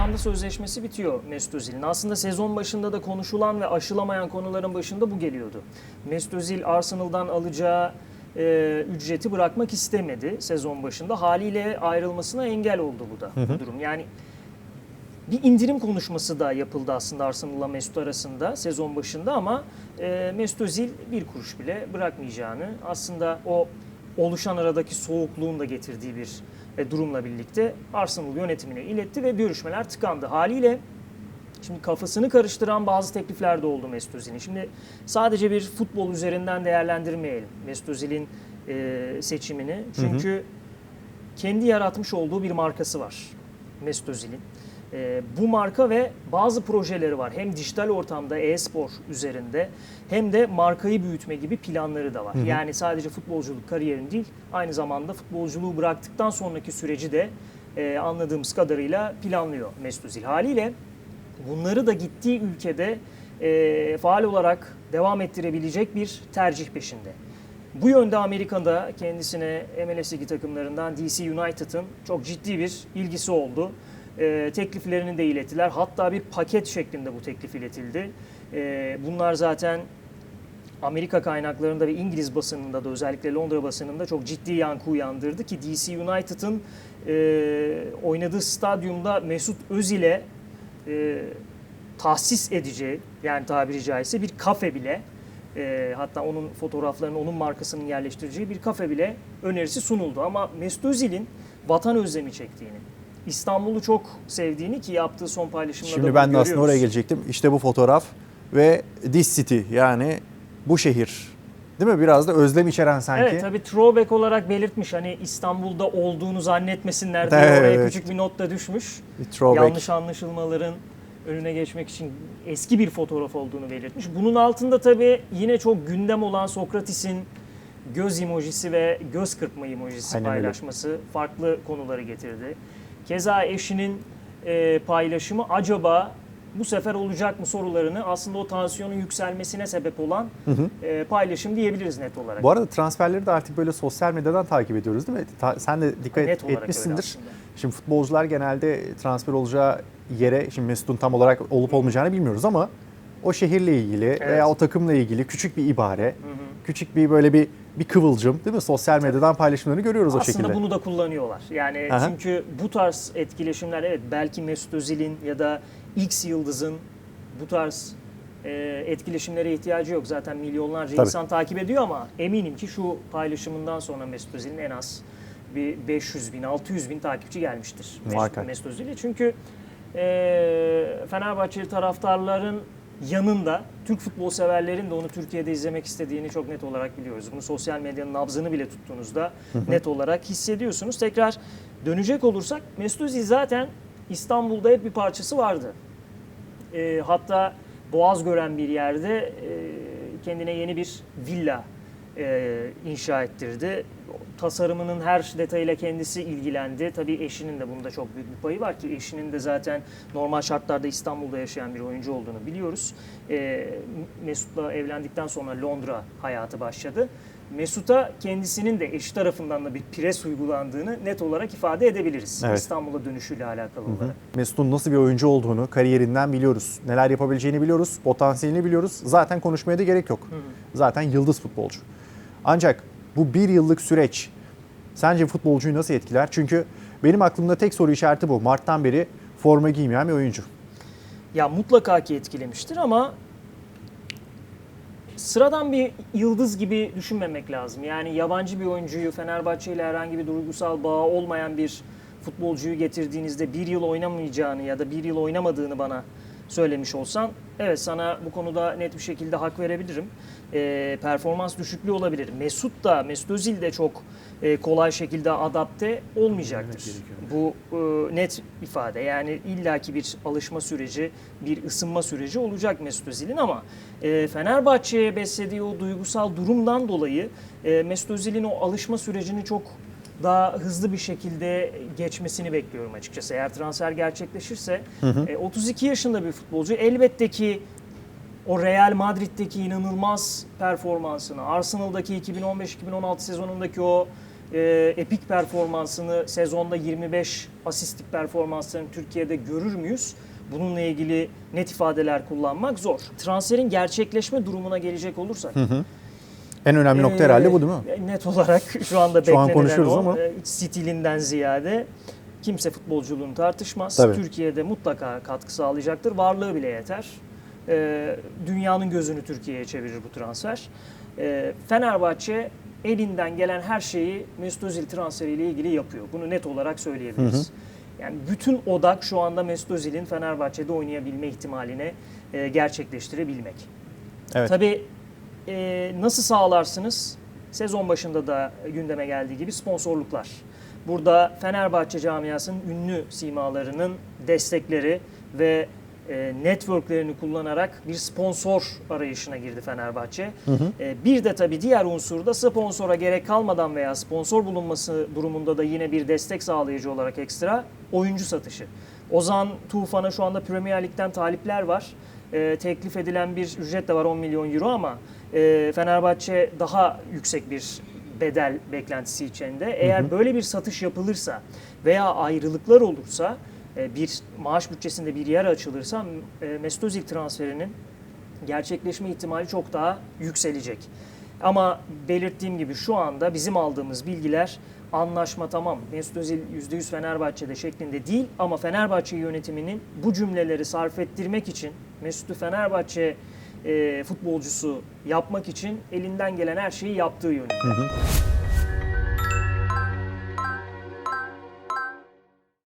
Haziran'da sözleşmesi bitiyor Mesut Özil'in. Aslında sezon başında da konuşulan ve aşılamayan konuların başında bu geliyordu. Mesut Özil Arsenal'dan alacağı e, ücreti bırakmak istemedi sezon başında. Haliyle ayrılmasına engel oldu bu da bu durum. Yani bir indirim konuşması da yapıldı aslında Arsenal'la Mesut arasında sezon başında ama e, Mesut Özil bir kuruş bile bırakmayacağını aslında o oluşan aradaki soğukluğun da getirdiği bir durumla birlikte Arsenal yönetimine iletti ve görüşmeler tıkandı. Haliyle Şimdi kafasını karıştıran bazı teklifler de oldu Mesut Özil'in. Şimdi sadece bir futbol üzerinden değerlendirmeyelim Mesut Özil'in e, seçimini. Çünkü kendi yaratmış olduğu bir markası var Mesut Özil'in. E, bu marka ve bazı projeleri var. Hem dijital ortamda e-spor üzerinde hem de markayı büyütme gibi planları da var. Yani sadece futbolculuk kariyerin değil, aynı zamanda futbolculuğu bıraktıktan sonraki süreci de e, anladığımız kadarıyla planlıyor Mesut Özil. Haliyle bunları da gittiği ülkede e, faal olarak devam ettirebilecek bir tercih peşinde. Bu yönde Amerika'da kendisine MLS ligi takımlarından DC United'ın çok ciddi bir ilgisi oldu. E, tekliflerini de ilettiler. Hatta bir paket şeklinde bu teklif iletildi. E, bunlar zaten Amerika kaynaklarında ve İngiliz basınında da özellikle Londra basınında çok ciddi yankı uyandırdı ki DC United'ın e, oynadığı stadyumda Mesut Özil'e e, tahsis edeceği yani tabiri caizse bir kafe bile e, hatta onun fotoğraflarını onun markasının yerleştireceği bir kafe bile önerisi sunuldu. Ama Mesut Özil'in vatan özlemi çektiğini, İstanbul'u çok sevdiğini ki yaptığı son paylaşımda da Şimdi ben de aslında görüyoruz. oraya gelecektim. İşte bu fotoğraf ve this city yani bu şehir. Değil mi? Biraz da özlem içeren sanki. Evet tabii throwback olarak belirtmiş hani İstanbul'da olduğunu zannetmesinler diye Evet, oraya evet. küçük bir not da düşmüş. Bir throwback. Yanlış anlaşılmaların önüne geçmek için eski bir fotoğraf olduğunu belirtmiş. Bunun altında tabii yine çok gündem olan Sokrates'in göz emojisi ve göz kırpma emojisi Aynen öyle. paylaşması farklı konuları getirdi. Keza eşinin e, paylaşımı acaba bu sefer olacak mı sorularını aslında o tansiyonun yükselmesine sebep olan e, paylaşım diyebiliriz net olarak. Bu arada transferleri de artık böyle sosyal medyadan takip ediyoruz değil mi? Ta- sen de dikkat Net etmişsindir. Şimdi futbolcular genelde transfer olacağı yere, şimdi Mesut'un tam olarak olup olmayacağını bilmiyoruz ama o şehirle ilgili veya o takımla ilgili küçük bir ibare, küçük bir böyle bir bir kıvılcım değil mi? Sosyal medyadan paylaşımlarını görüyoruz o Aslında şekilde. bunu da kullanıyorlar. Yani Aha. çünkü bu tarz etkileşimler evet belki Mesut Özil'in ya da X Yıldız'ın bu tarz e, etkileşimlere ihtiyacı yok. Zaten milyonlarca Tabii. insan takip ediyor ama eminim ki şu paylaşımından sonra Mesut Özil'in en az bir 500 bin, 600 bin takipçi gelmiştir Mesut. Mesut Özil'e. Çünkü e, Fenerbahçeli taraftarların yanında Türk futbol severlerin de onu Türkiye'de izlemek istediğini çok net olarak biliyoruz. Bunu sosyal medyanın nabzını bile tuttuğunuzda net olarak hissediyorsunuz. Tekrar dönecek olursak Mesut Özil zaten İstanbul'da hep bir parçası vardı. E, hatta Boğaz gören bir yerde e, kendine yeni bir villa e, inşa ettirdi. Tasarımının her detayıyla kendisi ilgilendi. Tabii eşinin de bunda çok büyük bir payı var ki eşinin de zaten normal şartlarda İstanbul'da yaşayan bir oyuncu olduğunu biliyoruz. E, Mesut'la evlendikten sonra Londra hayatı başladı. Mesut'a kendisinin de eşi tarafından da bir pres uygulandığını net olarak ifade edebiliriz. Evet. İstanbul'a dönüşüyle alakalı olarak. Mesut'un nasıl bir oyuncu olduğunu kariyerinden biliyoruz. Neler yapabileceğini biliyoruz. Potansiyelini biliyoruz. Zaten konuşmaya da gerek yok. Zaten yıldız futbolcu. Ancak bu bir yıllık süreç sence futbolcuyu nasıl etkiler? Çünkü benim aklımda tek soru işareti bu. Mart'tan beri forma giymeyen bir oyuncu. Ya mutlaka ki etkilemiştir ama sıradan bir yıldız gibi düşünmemek lazım. Yani yabancı bir oyuncuyu Fenerbahçe ile herhangi bir duygusal bağı olmayan bir futbolcuyu getirdiğinizde bir yıl oynamayacağını ya da bir yıl oynamadığını bana söylemiş olsan evet sana bu konuda net bir şekilde hak verebilirim. Ee, performans düşüklüğü olabilir. Mesut da Mesut Özil de çok e, kolay şekilde adapte olmayacaktır. Bu e, net ifade. Yani illaki bir alışma süreci, bir ısınma süreci olacak Mesut Özil'in ama e, Fenerbahçe'ye beslediği o duygusal durumdan dolayı e, Mesut Özil'in o alışma sürecini çok daha hızlı bir şekilde geçmesini bekliyorum açıkçası. Eğer transfer gerçekleşirse e, 32 yaşında bir futbolcu elbette ki o Real Madrid'deki inanılmaz performansını, Arsenal'daki 2015-2016 sezonundaki o e, epik performansını sezonda 25 asistlik performanslarını Türkiye'de görür müyüz? Bununla ilgili net ifadeler kullanmak zor. Transferin gerçekleşme durumuna gelecek olursak. En önemli nokta herhalde bu değil mi? e, Net olarak şu anda Şu an konuşuyoruz o. ama. E, Stilinden ziyade kimse futbolculuğunu tartışmaz. Tabii. Türkiye'de mutlaka katkı sağlayacaktır. Varlığı bile yeter. E, dünyanın gözünü Türkiye'ye çevirir bu transfer. E, Fenerbahçe elinden gelen her şeyi Mesut Özil transferiyle ilgili yapıyor. Bunu net olarak söyleyebiliriz. Yani bütün odak şu anda Mesut Özil'in Fenerbahçe'de oynayabilme ihtimalini e, gerçekleştirebilmek. Evet. Tabii e, nasıl sağlarsınız? Sezon başında da gündeme geldiği gibi sponsorluklar. Burada Fenerbahçe camiasının ünlü simalarının destekleri ve e, networklerini kullanarak bir sponsor arayışına girdi Fenerbahçe. E, bir de tabii diğer unsur da sponsora gerek kalmadan veya sponsor bulunması durumunda da yine bir destek sağlayıcı olarak ekstra oyuncu satışı. Ozan Tufan'a şu anda Premier Lig'den talipler var. E, teklif edilen bir ücret de var 10 milyon euro ama e, Fenerbahçe daha yüksek bir bedel beklentisi içinde. Eğer böyle bir satış yapılırsa veya ayrılıklar olursa e, bir maaş bütçesinde bir yer açılırsa e, Mesut Özil transferinin gerçekleşme ihtimali çok daha yükselecek. Ama belirttiğim gibi şu anda bizim aldığımız bilgiler anlaşma tamam Mesut Özil %100 Fenerbahçe'de şeklinde değil ama Fenerbahçe yönetiminin bu cümleleri sarf ettirmek için Mesut'u Fenerbahçe e, futbolcusu yapmak için elinden gelen her şeyi yaptığı yönünde.